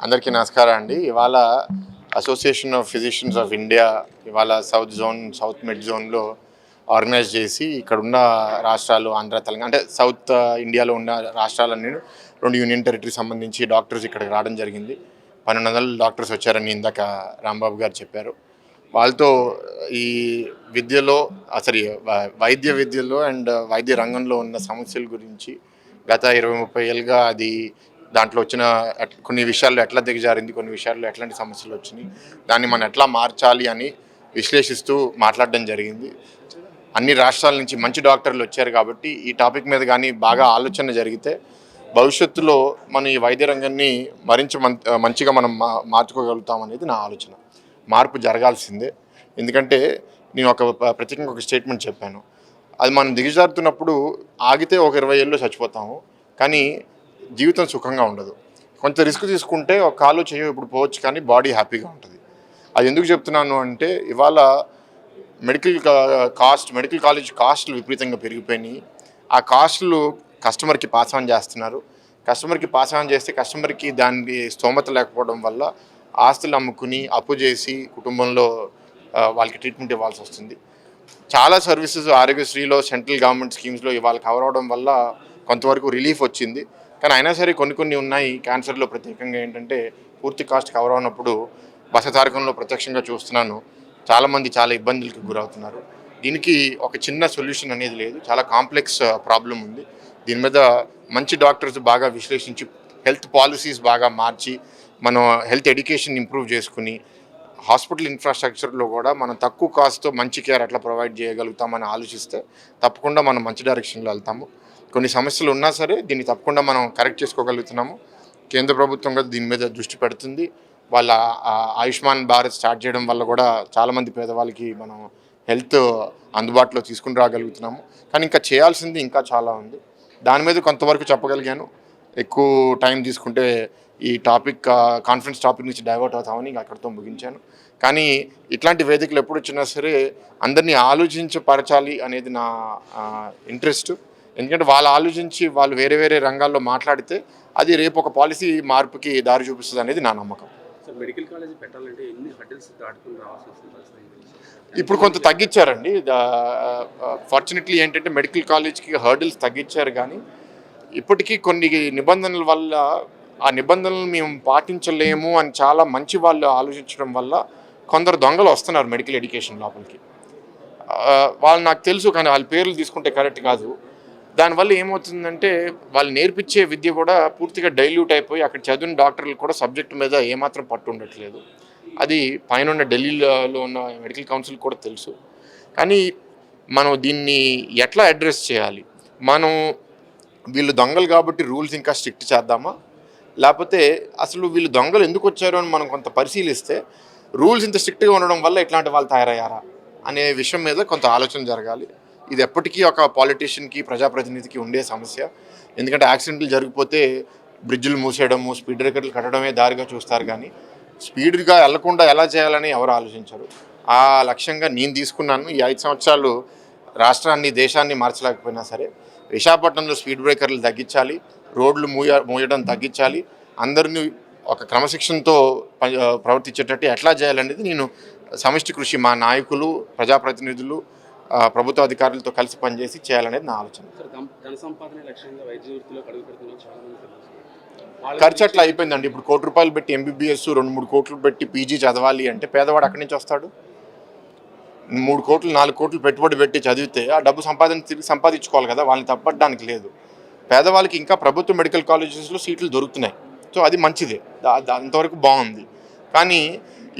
అందరికీ నమస్కారం అండి. ఇవాళ association of physicians of India ఇవాళ సౌత్ జోన్ సౌత్ మిడ్ జోన్లో ఆర్గనైజ్ చేసి ఇక్కడున్న రాష్ట్రాలు ఆంధ్ర తెలంగాణ అంటే సౌత్ ఇండియాలో uh, ఉన్న రాష్ట్రాలన్నీ రెండు యూనియన్ టెరిటరీ సంబంధించి డాక్టర్స్ ఇక్కడికి రావడం జరిగింది. పన్నెండు వందల డాక్టర్స్ వచ్చారని ఇందాక రాంబాబు గారు చెప్పారు. వాళ్ళతో ఈ విద్యలో అసలు వై- వైద్య విద్యలో అండ్ వైద్య రంగంలో ఉన్న సమస్యల గురించి గత ఇరవై ముప్పై ఏళ్ళుగా అది దాంట్లో వచ్చిన కొన్ని విషయాల్లో ఎట్లా దిగజారింది కొన్ని విషయాల్లో ఎట్లాంటి సమస్యలు వచ్చినాయి దాన్ని మనం ఎట్లా మార్చాలి అని విశ్లేషిస్తూ మాట్లాడడం జరిగింది. అన్ని రాష్ట్రాల నుంచి మంచి డాక్టర్లు వచ్చారు కాబట్టి ఈ టాపిక్ మీద కానీ బాగా ఆలోచన జరిగితే భవిష్యత్తులో మన ఈ వైద్య రంగాన్ని మరింత మంచిగా మనం మా- మార్చుకోగలుగుతాం అనేది నా ఆలోచన. మార్పు జరగాల్సిందే. ఎందుకంటే నేను ఒక ప్రత్యేకంగా ఒక స్టేట్మెంట్ చెప్పాను. అది మనం దిగజారుతున్నప్పుడు ఆగితే ఒక ఇరవై ఏళ్ళు చచ్చిపోతాము. కానీ జీవితం సుఖంగా ఉండదు. కొంత రిస్క్ తీసుకుంటే ఒక కాలు చేయో ఇప్పుడు పోవచ్చు కానీ బాడీ హ్యాపీగా ఉంటుంది. అది ఎందుకు చెప్తున్నాను అంటే ఇవాళ మెడికల్ కాస్ట్ మెడికల్ కాలేజ్ కాస్ట్లు విపరీతంగా పెరిగిపోయినాయి. ఆ కాస్ట్లు కస్టమర్కి పాస్ ఆన్ చేస్తున్నారు. కస్టమర్కి పాస్ ఆన్ చేస్తే కస్టమర్కి దానికి స్తోమత లేకపోవడం వల్ల ఆస్తులు అమ్ముకుని అప్పు చేసి కుటుంబంలో వాళ్ళకి ట్రీట్మెంట్ ఇవ్వాల్సి వస్తుంది. చాలా సర్వీసెస్ ఆరోగ్యశ్రీలో సెంట్రల్ గవర్నమెంట్ స్కీమ్స్లో ఇవాళ కవర్ అవడం వల్ల కొంతవరకు రిలీఫ్ వచ్చింది. కానీ అయినా సరే కొన్ని కొన్ని ఉన్నాయి. క్యాన్సర్లో ప్రత్యేకంగా ఏంటంటే పూర్తి కాస్ట్ కవర్ అవునప్పుడు బసతారకంలో ప్రత్యక్షంగా చూస్తున్నాను. చాలామంది చాలా ఇబ్బందులకు గురవుతున్నారు. దీనికి ఒక చిన్న సొల్యూషన్ అనేది లేదు. చాలా కాంప్లెక్స్ ప్రాబ్లం uh, ఉంది. దీని మీద మంచి డాక్టర్స్ బాగా విశ్లేషించి హెల్త్ పాలసీస్ బాగా మార్చి మనం హెల్త్ ఎడ్యుకేషన్ ఇంప్రూవ్ చేసుకుని హాస్పిటల్ ఇన్ఫ్రాస్ట్రక్చర్లో కూడా మనం తక్కువ కాస్ట్తో మంచి కేర్ ఎట్లా ప్రొవైడ్ చేయగలుగుతామని ఆలోచిస్తే తప్పకుండా మనం మంచి డైరెక్షన్లో వెళ్తాము. కొన్ని సమస్యలు ఉన్నా సరే దీన్ని తప్పకుండా మనం కరెక్ట్ చేసుకోగలుగుతున్నాము. కేంద్ర ప్రభుత్వం కూడా దీని మీద దృష్టి పెడుతుంది. వాళ్ళ ఆ, ఆయుష్మాన్ భారత్ స్టార్ట్ చేయడం వల్ల కూడా చాలామంది పేదవాళ్ళకి మనం హెల్త్ అందుబాటులో తీసుకుని రాగలుగుతున్నాము. కానీ ఇంకా చేయాల్సింది ఇంకా చాలా ఉంది. దాని మీద కొంతవరకు చెప్పగలిగాను. ఎక్కువ టైం తీసుకుంటే ఈ టాపిక్ కాన్ఫరెన్స్ టాపిక్ నుంచి డైవర్ట్ అవుతామని ఇంకా అక్కడితో ముగించాను. కానీ ఇట్లాంటి వేదికలు ఎప్పుడు వచ్చినా సరే అందరినీ ఆలోచించపరచాలి అనేది నా ఇంట్రెస్ట్. ఎందుకంటే వాళ్ళు ఆలోచించి వాళ్ళు వేరే వేరే రంగాల్లో మాట్లాడితే అది రేపు ఒక పాలసీ మార్పుకి దారి చూపిస్తుంది అనేది నా నమ్మకం. మెడికల్ కాలేజ్ పెట్టాలంటే ఎన్ని దాటుకుని ఇప్పుడు కొంత తగ్గించారండి. ఫార్చునేట్లీ ఏంటంటే మెడికల్ కాలేజ్కి హర్డిల్స్ తగ్గించారు కానీ ఇప్పటికీ కొన్ని నిబంధనల వల్ల ఆ నిబంధనలు మేము పాటించలేము అని చాలా మంచి వాళ్ళు ఆలోచించడం వల్ల కొందరు దొంగలు వస్తున్నారు మెడికల్ ఎడ్యుకేషన్ లోపలికి. వాళ్ళు నాకు తెలుసు కానీ వాళ్ళ పేర్లు తీసుకుంటే కరెక్ట్ కాదు. దానివల్ల ఏమవుతుందంటే వాళ్ళు నేర్పించే విద్య కూడా పూర్తిగా డైల్యూట్ అయిపోయి అక్కడ చదివిన డాక్టర్లు కూడా సబ్జెక్ట్ మీద ఏమాత్రం పట్టు ఉండట్లేదు. అది పైన ఉన్న ఢిల్లీలో ఉన్న మెడికల్ కౌన్సిల్ కూడా తెలుసు. కానీ మనం దీన్ని ఎట్లా అడ్రస్ చేయాలి? మనం వీళ్ళు దొంగలు కాబట్టి రూల్స్ ఇంకా స్ట్రిక్ట్ చేద్దామా? లేకపోతే అసలు వీళ్ళు దొంగలు ఎందుకు వచ్చారు అని మనం కొంత పరిశీలిస్తే రూల్స్ ఇంత స్ట్రిక్ట్గా ఉండడం వల్ల ఇట్లాంటి వాళ్ళు తయారయ్యారా? అనే విషయం మీద కొంత ఆలోచన జరగాలి. ఇది ఎప్పటికీ ఒక పాలిటీషియన్కి ప్రజాప్రతినిధికి ఉండే సమస్య. ఎందుకంటే యాక్సిడెంట్లు జరిగిపోతే బ్రిడ్జిలు మూసేయడము స్పీడ్ బ్రేకర్లు కట్టడమే దారిగా చూస్తారు కానీ స్పీడ్గా వెళ్ళకుండా ఎలా చేయాలని ఎవరు ఆలోచించరు. ఆ లక్ష్యంగా నేను తీసుకున్నాను. ఈ ఐదు సంవత్సరాలు రాష్ట్రాన్ని దేశాన్ని మార్చలేకపోయినా సరే విశాఖపట్నంలో స్పీడ్ బ్రేకర్లు తగ్గించాలి రోడ్లు మూయ మూయడం తగ్గించాలి అందరినీ ఒక క్రమశిక్షణతో ప్రవర్తించేటట్టు ఎట్లా చేయాలనేది నేను సమిష్టి కృషి మా నాయకులు ప్రజాప్రతినిధులు ప్రభుత్వ అధికారులతో కలిసి పనిచేసి చేయాలనేది నా ఆలోచన. ఖర్చు అట్లా అయిపోయిందండి. ఇప్పుడు కోటి రూపాయలు పెట్టి ఎంబీబీఎస్ రెండు మూడు కోట్లు పెట్టి పీజీ చదవాలి అంటే పేదవాడు అక్కడి నుంచి వస్తాడు. మూడు కోట్లు నాలుగు కోట్లు పెట్టుబడి పెట్టి చదివితే ఆ డబ్బు సంపాదన తిరిగి సంపాదించుకోవాలి కదా వాళ్ళని తప్పడానికి లేదు. పేదవాళ్ళకి ఇంకా ప్రభుత్వ మెడికల్ కాలేజెస్లో సీట్లు దొరుకుతున్నాయి. సో అది మంచిదే. అంతవరకు బాగుంది. కానీ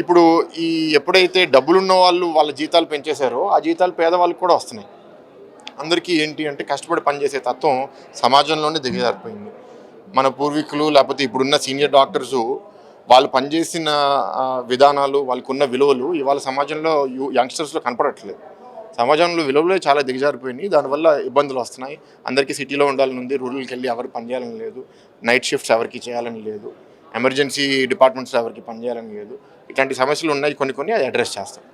ఇప్పుడు ఈ ఎప్పుడైతే డబ్బులున్న వాళ్ళు వాళ్ళ జీతాలు పెంచేశారో ఆ జీతాలు పేదవాళ్ళకి కూడా వస్తున్నాయి. అందరికీ ఏంటి అంటే కష్టపడి పనిచేసే తత్వం సమాజంలోనే దిగజారిపోయింది. మన పూర్వీకులు లేకపోతే ఇప్పుడున్న సీనియర్ డాక్టర్స్ వాళ్ళు పనిచేసిన విధానాలు వాళ్ళకున్న విలువలు ఇవాళ సమాజంలో యూ యంగ్స్టర్స్లో కనపడట్లేదు. సమాజంలో విలువలే చాలా దిగజారిపోయినాయి. దానివల్ల ఇబ్బందులు వస్తున్నాయి. అందరికీ సిటీలో ఉండాలని ఉంది. రూరల్కి వెళ్ళి ఎవరు పనిచేయాలని లేదు. నైట్ షిఫ్ట్స్ ఎవరికి చేయాలని లేదు. ఎమర్జెన్సీ డిపార్ట్మెంట్స్ ఎవరికి పనిచేయాలని లేదు. ఇట్లాంటి సమస్యలు ఉన్నాయి కొన్ని కొన్ని అది అడ్రస్ చేస్తాం.